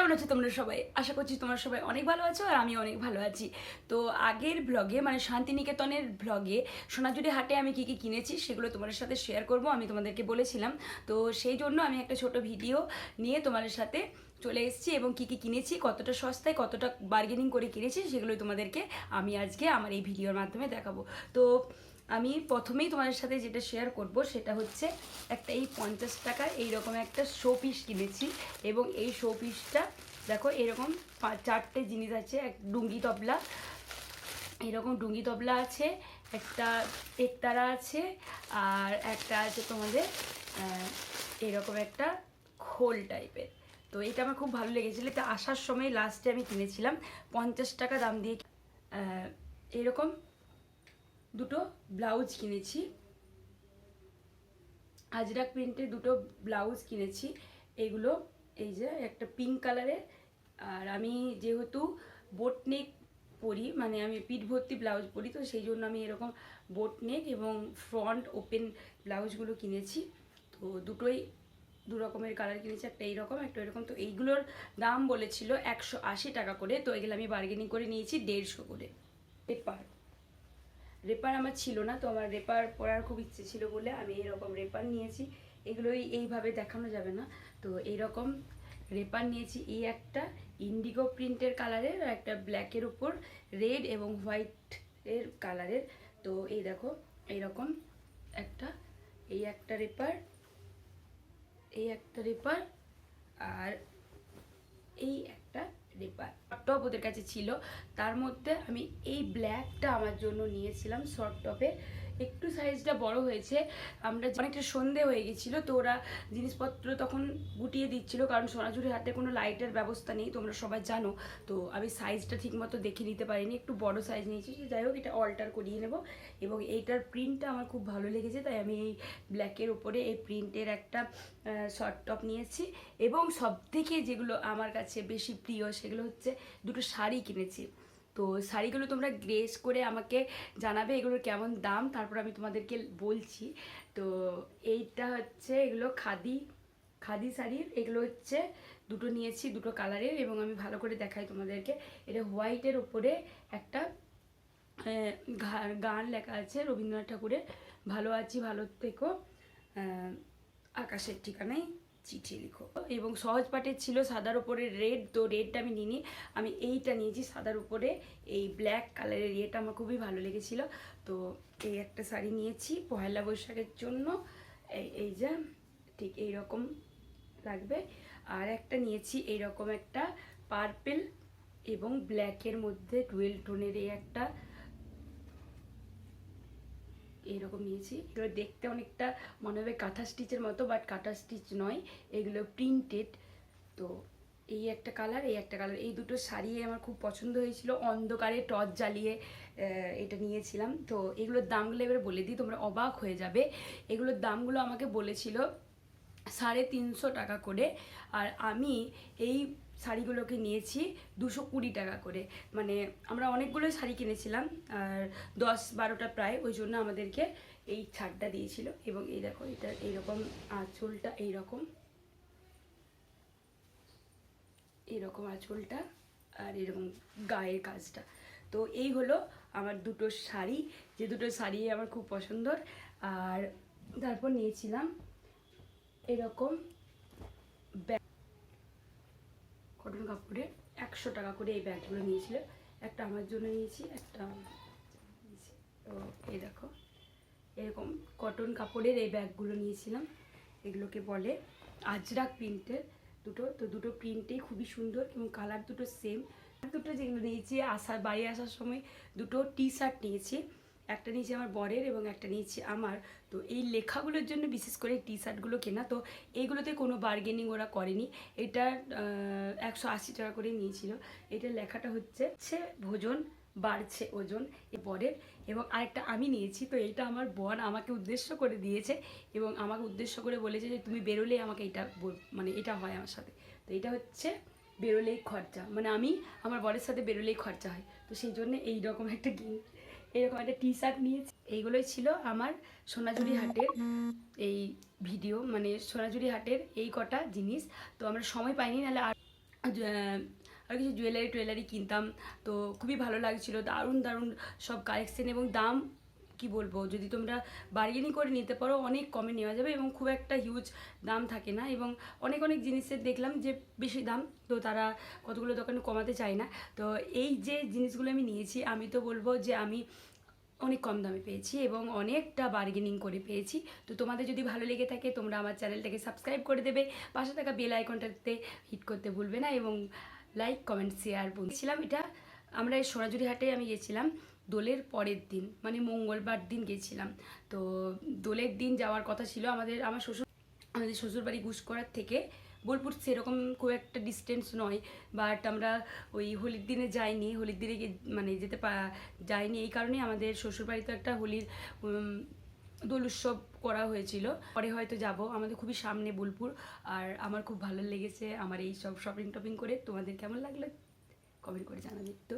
কেমন আছো তোমরা সবাই? আশা করছি তোমরা সবাই অনেক ভালো আছো আর আমি অনেক ভালো আছি। তো আগের ব্লগে মানে শান্তিনিকেতনের ব্লগে সোনাঝুরি হাটে আমি কি কি কিনেছি সেগুলো তোমাদের সাথে শেয়ার করব, আমি তোমাদেরকে বলেছিলাম। তো সেই জন্য আমি একটা ছোট ভিডিও নিয়ে তোমাদের সাথে চলে এসেছি এবং কি কি কিনেছি, কতটা সস্তায়, কতটা বার্গেনিং করে কিনেছি সেগুলো তোমাদেরকে আমি আজকে আমার এই ভিডিওর মাধ্যমে দেখাবো। তো আমি প্রথমেই তোমাদের সাথে যেটা শেয়ার করব, সেটা হচ্ছে একটা এই পঞ্চাশ টাকার এইরকম একটা শো পিস কিনেছি এবং এই শো পিসটা দেখো এরকম চারটে জিনিস আছে, এক ডুঙ্গি তবলা, এরকম ডুঙ্গি তবলা আছে, একটা একতারা আছে, আর একটা আছে তোমাদের এরকম একটা খোল টাইপের তো এটা আমার খুব ভালো লেগেছিলো, এটা আসার সময় লাস্টে আমি কিনেছিলাম, পঞ্চাশ টাকা দাম দিয়ে এরকম দুটো ব্লাউজ কিনেছি। আজরাক প্রিন্টের দুটো ব্লাউজ কিনেছি। এগুলো এই যে একটা পিঙ্ক কালারের আর আমি যেহেতু বোট নেক পরি মানে আমি পিঠ ভর্তি ব্লাউজ পরি, তো সেই জন্য আমি এরকম বোট নেক এবং ফ্রন্ট ওপেন ব্লাউজগুলো কিনেছি। তো দুটোই দু রকমের কালার কিনেছি, একটা এইরকম একটা এরকম তো এইগুলোর দাম বলেছিল একশো আশি টাকা করে, তো এগুলো আমি বার্গেনিং করে নিয়েছি দেড়শো করে। পেপার রেপার আমার ছিল না, তো আমার রেপার পরার খুব ইচ্ছে ছিল বলে আমি এরকম রেপার নিয়েছি। এগুলোই এইভাবে দেখানো যাবে না। তো এইরকম রেপার নিয়েছি। এই একটা ইন্ডিগো প্রিন্টের কালারের আর একটা ব্ল্যাকের উপর রেড এবং হোয়াইট এর কালারের তো এই দেখো এইরকম একটা, এই একটা রেপার, এই একটা রেপার, আর এই একটা টপ ওদের কাছে ছিল। তার মধ্যে আমি এই ব্ল্যাকটা আমার জন্য নিয়েছিলাম শর্ট টপে একটু সাইজটা বড় হয়েছে। আমরা অনেকটা সন্ধে হয়ে গেছিল, তো ওরা জিনিসপত্র তখন গুটিয়ে দিচ্ছিল, কারণ সোনাঝুরি হাতে কোনো লাইটের ব্যবস্থা নেই, তোমরা সবাই জানো। তো আমি সাইজটা ঠিকমতো দেখে নিতে পারিনি, একটু বড় সাইজ নিয়েছি যাই হোক এটা অল্টার করিয়ে নেব। এবং এইটার প্রিন্টটা আমার খুব ভালো লেগেছে, তাই আমি এই ব্ল্যাকের উপরে এই প্রিন্টের একটা শর্ট টপ নিয়েছি। এবং সব থেকে যেগুলো আমার কাছে বেশি প্রিয়, সেগুলো হচ্ছে দুটো শাড়ি কিনেছি। তো শাড়িগুলো তোমরা গ্রেস করে আমাকে জানাবে এগুলোর কেমন দাম, তারপর আমি তোমাদেরকে বলছি। তো এইটা হচ্ছে, এগুলো খাদি খাদি শাড়ির, এগুলো হচ্ছে দুটো নিয়েছি, দুটো কালারের, এবং আমি ভালো করে দেখাই তোমাদেরকে। এটা হোয়াইটের ওপরে একটা গান লেখা আছে, রবীন্দ্রনাথ ঠাকুরের, ভালো আছি, ভালো থেকো আকাশের ঠিকানায়। চিঠি লিখো। এবং সহজ পাঠের ছিল সাদার উপরে রেড তো রেডটা আমি নিইনি। আমি এইটা নিয়েছি সাদার উপরে এই ব্ল্যাক কালারের ইয়েটা আমার খুবই ভালো লেগেছিল। তো এই একটা শাড়ি নিয়েছি পয়লা বৈশাখের জন্য। এই এই যে, ঠিক এই রকম লাগবে। আর একটা নিয়েছি এইরকম একটা পার্পেল এবং ব্ল্যাকের মধ্যে টুয়েলভ টোনের এই একটা এইরকম নিয়েছি। এগুলো দেখতে অনেকটা মনে হবে কাঁথা স্টিচের মতো বাট কাঁথা স্টিচ নয়। এগুলো প্রিন্টেড তো এই একটা কালার এই একটা কালার এই দুটো শাড়ি আমার খুব পছন্দ হয়েছিল। অন্ধকারে টর্চ জ্বালিয়ে এটা নিয়েছিলাম। তো এগুলোর দামগুলো এবারে বলে দিই, তোমরা অবাক হয়ে যাবে। এগুলোর দামগুলো আমাকে বলেছিল সাড়ে তিনশো টাকা করে। আর আমি এই শাড়িগুলোকে নিয়েছি দুশো কুড়ি টাকা করে। মানে আমরা অনেকগুলো শাড়ি কিনেছিলাম, আর দশ বারোটা প্রায়, ওই জন্য আমাদেরকে এই ছাড়টা দিয়েছিল। এবং এই দেখো, এটা এইরকম আঁচলটা এইরকম। এরকম আঁচলটা আর এরকম গায়ের কাজটা। তো এই হলো আমার দুটো শাড়ি, যে দুটো শাড়ি আমার খুব পছন্দর। আর তারপর নিয়েছিলাম এরকম কাপড়ে একশো টাকা করে এই ব্যাগগুলো নিয়েছিল। একটা আমার জন্য নিয়েছি, একটা। তো এই দেখো, এরকম কটন কাপড়ের এই ব্যাগগুলো নিয়েছিলাম। এগুলোকে বলে আজরাক প্রিন্টের দুটো। তো দুটো প্রিন্টেই খুবই সুন্দর এবং কালার দুটো সেম দুটো যেগুলো নিয়েছি আসার, বাড়ি আসার সময় দুটো টি শার্ট নিয়েছি। একটা নিয়েছি আমার বরের এবং একটা নিয়েছি আমার। তো এই লেখাগুলোর জন্য বিশেষ করে টি শার্টগুলো কেনা, তো এইগুলোতে কোনো বার্গেনিং ওরা করেনি। এটা একশো আশি টাকা করে নিয়েছিল। এটার লেখাটা হচ্ছে হচ্ছে ভোজন, বাড়ছে ওজন, এ বরের। এবং আরেকটা আমি নিয়েছি, তো এইটা আমার বর আমাকে উদ্দেশ্য করে দিয়েছে এবং আমাকে উদ্দেশ্য করে বলেছে যে, তুমি বেরোলেই আমাকে এটা মানে এটা হয় আমার সাথে। তো এটা হচ্ছে, বেরোলেই খরচা। মানে আমি, আমার বরের সাথে বেরোলেই খরচা হয়। তো সেই জন্য এই রকম একটা গিফট। এরকম একটা টি শার্ট নিয়েছি। এইগুলোই ছিল আমার সোনাঝুরি হাটের এই ভিডিও মানে সোনাঝুরি হাটের এই কটা জিনিস। তো আমরা সময় পাইনি, নাহলে আর আর কিছু জুয়েলারি টুয়েলারি কিনতাম। তো খুবই ভালো লাগছিল, দারুণ দারুণ সব কালেকশন এবং দাম কি বলব? যদি তোমরা বার্গেনিং করে নিতে পারো, অনেক কমে নেওয়া যাবে এবং খুব একটা হিউজ দাম থাকে না এবং অনেক অনেক জিনিসের দেখলাম যে বেশি দাম, তো তারা কতগুলো দোকানে কমাতে চায় না। তো এই যে জিনিসগুলো আমি নিয়েছি, আমি তো বলব যে আমি অনেক কম দামে পেয়েছি এবং অনেকটা বার্গেনিং করে পেয়েছি। তো তোমাদের যদি ভালো লেগে থাকে, তোমরা আমার চ্যানেলটাকে সাবস্ক্রাইব করে দেবে। পাশে থাকা বেল আইকনটাতে হিট করতে ভুলবে না এবং লাইক কমেন্ট শেয়ার বলছিলাম এটা। আমরা এই সোনাঝুরি হাটে আমি গেছিলাম। দোলের পরের দিন মানে মঙ্গলবার দিন গেছিলাম। তো দোলের দিন যাওয়ার কথা ছিল আমাদের, আমার শ্বশুর, আমাদের শ্বশুরবাড়ি গুসকরার থেকে। বোলপুর সেরকম খুব একটা ডিস্টেন্স নয় বাট আমরা ওই হোলির দিনে যাইনি। হোলির দিনে মানে যেতে যাইনি। এই কারণে আমাদের শ্বশুরবাড়িতে একটা হোলির দোল উৎসব করা হয়েছিল। পরে হয়তো যাব। আমাদের খুবই সামনে বোলপুর। আর আমার খুব ভালো লেগেছে আমার এই সব শপিং টপিং করে। তোমাদের কেমন লাগল? কমেন্ট করে জানাবে একটু।